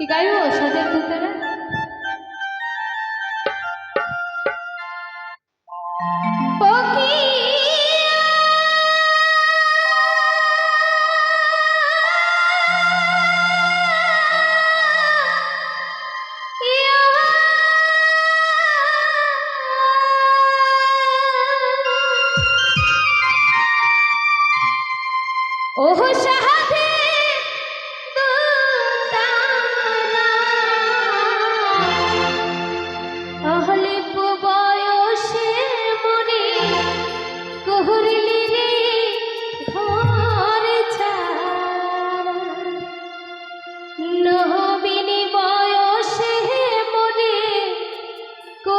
কি গাইব সাদের ভিতরে ওহ সাহায্য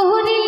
প্রহরী